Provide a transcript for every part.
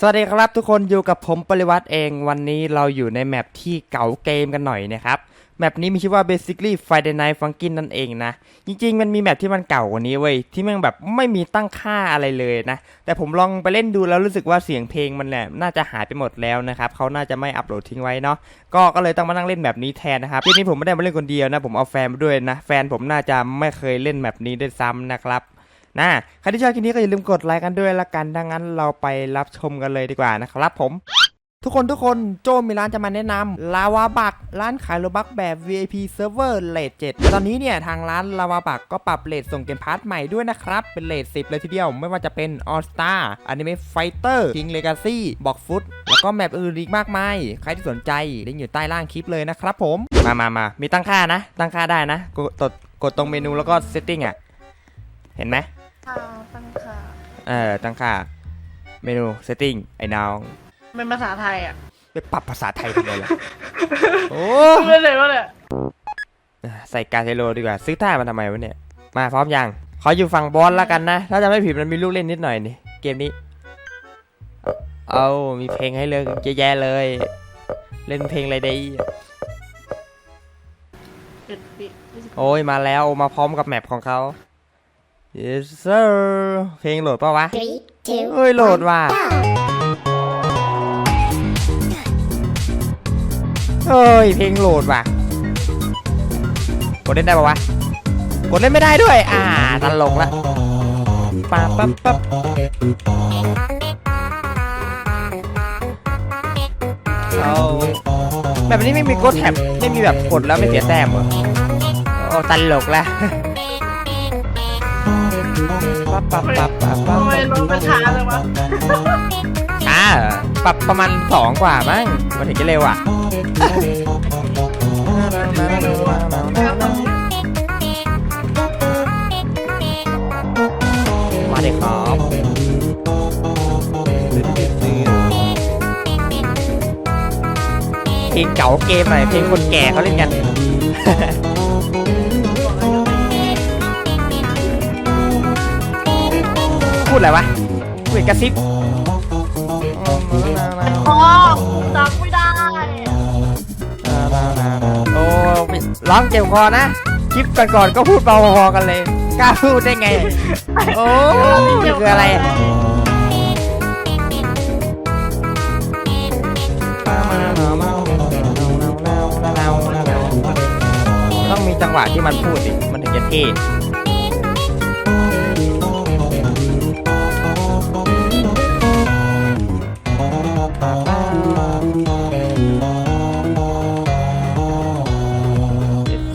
สวัสดีครับทุกคนอยู่กับผมปริวัติเองวันนี้เราอยู่ในแมปที่เก่าเกมกันหน่อยนะครับแมปนี้มีชื่อว่า basically Friday Night Funkin' นั่นเองนะ จริงๆ มันมีแมปที่มันเก่ากว่านี้เว้ยที่มันแบบไม่มีตั้งค่าอะไรเลยนะ แต่ผมลองไปเล่นดูแล้วรู้สึกว่าเสียงเพลงมันแหละน่าจะหายไปหมดแล้วนะครับเขาน่าจะไม่อัปโหลดทิ้งไว้เนาะก็ก็เลยต้องมานั่งเล่นแบบนี้แทนนะครับทีนี้ผมไม่ได้มาเล่นคนเดียวนะผมเอาแฟนมาด้วยนะ แฟนผมน่าจะไม่เคยเล่นแมปนี้ด้วยซ้ำนะครับ นะใครที่ชอบคลิปนี้ก็อย่าลืมกดไลค์กันด้วยละกันดังนั้นเราไปรับชมกันเลยดีกว่านะครับผม ทุกคนทุกคนโจมีร้านจะมาแนะนำลาวาบักร้านขายโลบักแบบ VIP Server เลท7ตอนนี้เนี่ยทางร้านลาวาบักก็ปรับเลทส่งเกมพาร์ทใหม่ด้วยนะครับ เป็นเลท10 เลยทีเดียว ไม่ว่าจะเป็น All Star Anime Fighter King Legacy บอกฟุตแล้วก็แมปอื่นอีกมากมาย ใครที่สนใจลิงก์อยู่ใต้ล่างคลิปเลยนะครับผม มามามามีตั้งค่านะ ตั้งค่าได้นะ กดกดตรงเมนูแล้วก็ setting อะ เห็นไหม ค่ะตั้งค่ะเออตั้งค่า เมนู setting ไอ้น้องเป็นภาษาไทยอะไปปรับภาษาไทยทำไมล่ะโอ้ไม่เลยว่าเลยใส่การเทโลดีกว่า ซื้อท่ามันทำไมวะเนี่ย มาพร้อมยัง ขออยู่ฝั่งบอลแล้วกันนะ ถ้าจะไม่ผิดมันมีลูกเล่นนิดหน่อยนี่ เกมนี้ เอามีเพลงให้เลือกเยอะแยะเลย เล่นเพลงอะไรดีเอ็ดปียี่สิบโอ้ยมาแล้วมาพร้อมกับแมปของเขา yes sir เพลงโหลดปะวะ Three, two, เอ้ยโหลดว่ะ เอ้ยเพลงโหลดว่ะ กดเล่นได้ปะวะ กดเล่นไม่ได้ด้วย อ่าตลกละปั๊บปั๊บปั๊บเอาแบบนี้ไม่มีกดแท็บไม่มีแบบกดแล้วไม่เสียแต้มเหรอโอ้ตลกละ ปั๊บปั๊บปั๊บปั๊บปั๊บทำไมรถมันช้าจังวะ ช้าเหรอปรับประมาณสองกว่ามั้งมันถึงจะเร็วอะ มาเด็กครับเพลงเก่าเกมหน่อยเพลงคนแก่เขาเล่นกัน ดอะไรวะพูดกระซิบอ๋อจำไม่ได้โอ้ร้องเจ็บคอนะ คลิปก่อนๆก็พูดเบาพอๆกันเลย กล้าพูดได้ไง โอ้ยคืออะไรต้องมีจังหวะที่มันพูดดิ มันถึงจะเท่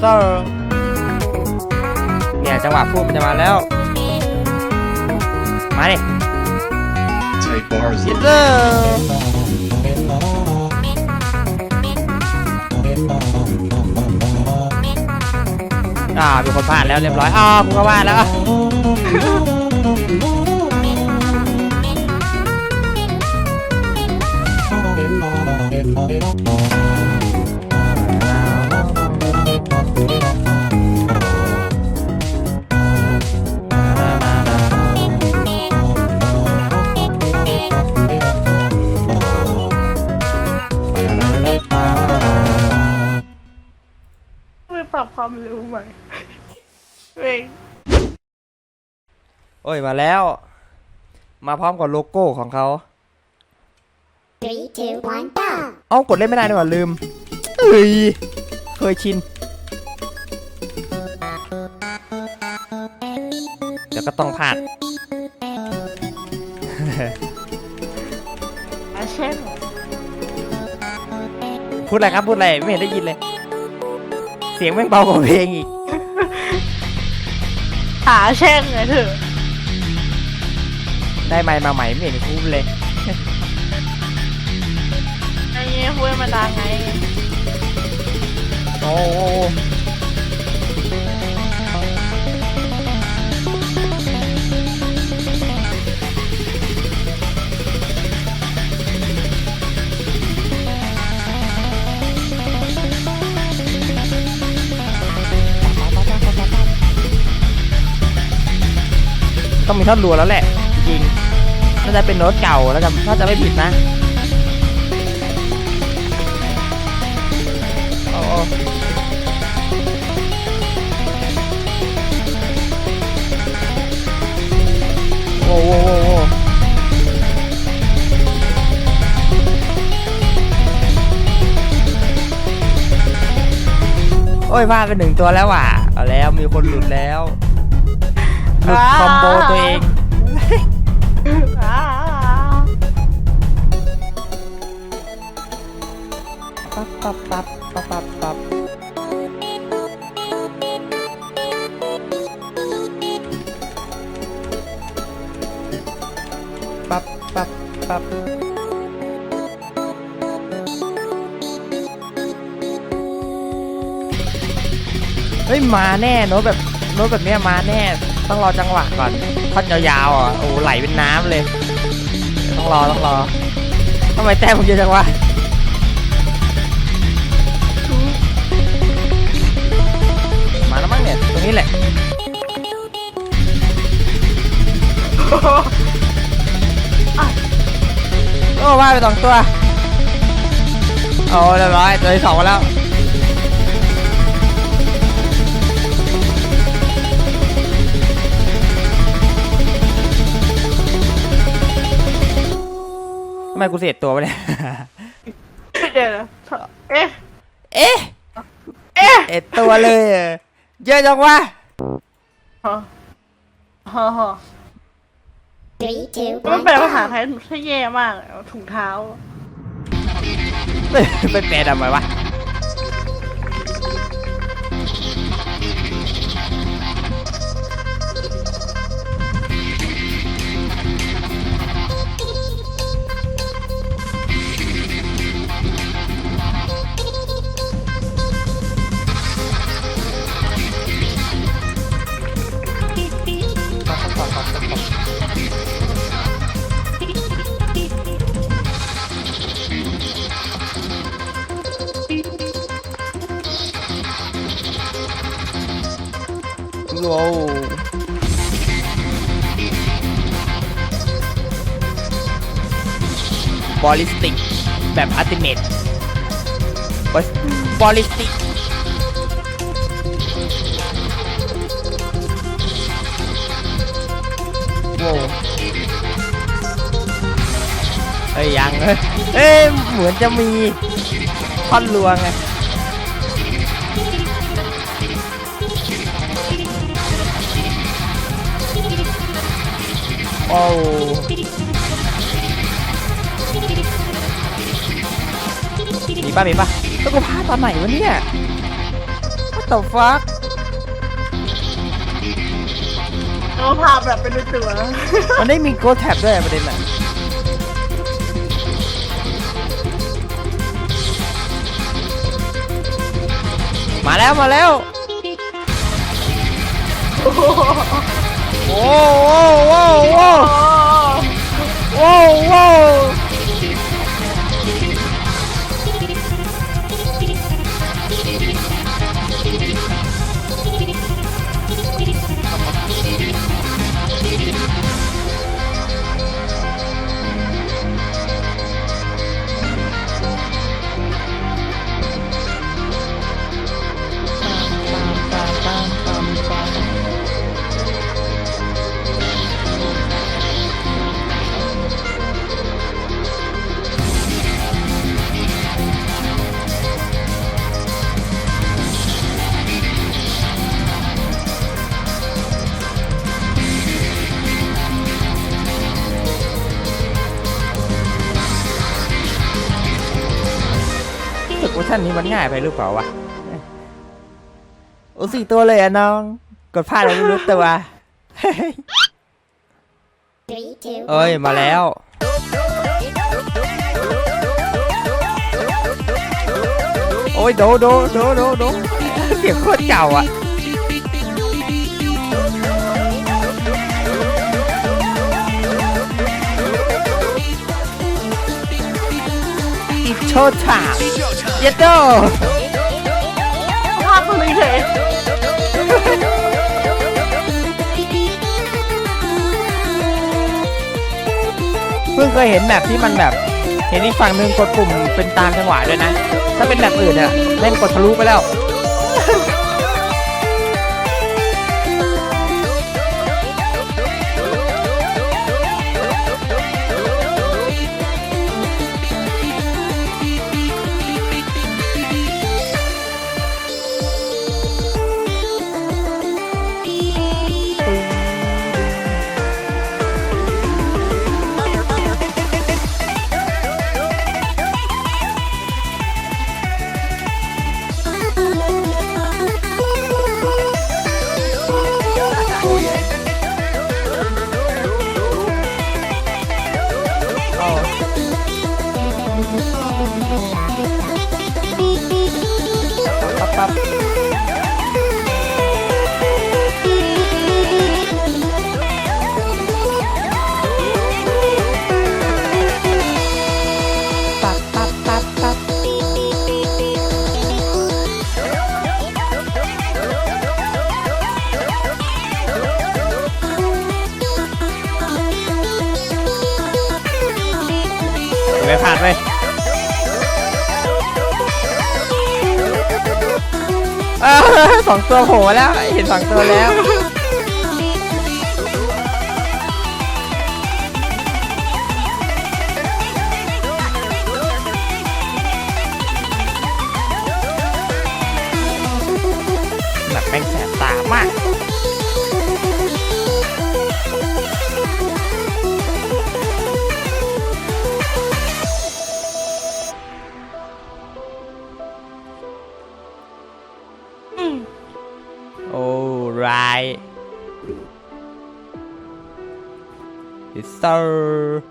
เซอร์เนี่ยจังหวะพูดมันจะมาแล้ว มาดิ Take bars. ยิเซอร์อ่ามีคนพลาดแล้วเรียบร้อยอ่าคุณก็พลาดแล้ว ความเร็วใหม่เว้ยโอ้ยมาแล้ว มาพร้อมกับโลโก้ของเขา three, two, one, go! เอ้ากดเล่นไม่ได้นี่หว่าลืมเอ้ยเคยชินเดี๋ยวก็ต้องพลาด อาเช่นพูดอะไรครับพูดอะไรไม่เห็นได้ยินเลยเสียงแม่งเบากว่าเพลงอีก หาเช่นไงเถอะได้ไมค์มาใหม่ไม่เห็นพูดเลย ไอ้เงี้ยคุยมาดังไง โอ้โห มีท่อนรัวแล้วแหละ จริงน่าจะเป็นโน้ตเก่าแล้วจะถ้าจะไม่ผิดนะโอ้โอ้โอ้โอ้โอ้โอ้โอ้ยพลาดไปหนึ่งตัวแล้วว่ะ เอาแล้วมีคนหลุดแล้ว หลุดคอมโบตัวเอง ปั๊บปั๊บปั๊บปั๊บปั๊บปั๊บปั๊บปั๊บปั๊บเฮ้ยมาแน่โน้ตแบบโน้ตแบบเนี้ยมาแน่ ต้องรอจังหวะก่อนท่อนยาวๆอะโอ้ไหลเป็นน้ำเลย ต้องรอต้องรอทำไมแต้มผมเยอะจังวะมาแล้วมั้งเนี่ยตรงนี้แหละโอ้ว่าไปสองตัวโอ้เรียบร้อยตัวที่สองแล้ว มกูเสียตัวไปเนี่ยเดี๋ยวนะเอ๊ะ เอ๊ะ เอ๊ะเอ็ดตัวเลยอะเยอะจังวะ ฮะฮะฮะ Three, two, มัน one, แปลภาษา go. ไทยใช่แย่มากเลยถุงเท้าไม่ไม่แปลทำไมวะ บอลิสติก แบบอัติเมตบอลิสติก โว้วเอ้ยยังเอ้ยเอ้ยเหมือนจะมีท่อนลวงไงโอ้ ป่ะมีป่ะแล้วกูพลาดตอนไหนวะเนี่ย What the fuck เอาภาพแบบเป็นตัวมันได้มีโกดแท็บด้วยประเด็นอะมาแล้วมาแล้ว โอ้โหโอ้โหโอ้โหโอ้โห รู้สึกว่าท่านนี้มันง่ายไปหรือเปล่าวะ โอ้สี่ตัวเลยอะน้อง กดพลาดแล้วไม่รู้ตัว Three, two, เอ้ย one, มา go. แล้ว โอ้ย โดโดโดโดโดเสียงโคตรเก่าอะอีโชถา เยตโตภเพิ่งเคยเห็นแบบที่มันแบบ เห็นอีกฝั่งหนึ่งกดปุ่มเป็นตามจังหวะด้วยนะ ถ้าเป็นแบบอื่นเนี่ยเล่นกดทะลุไปแล้ว 哦。 ไม่พาดเลยสองตัวโผล่แล้ว เห็นสองตัวแล้ว Star.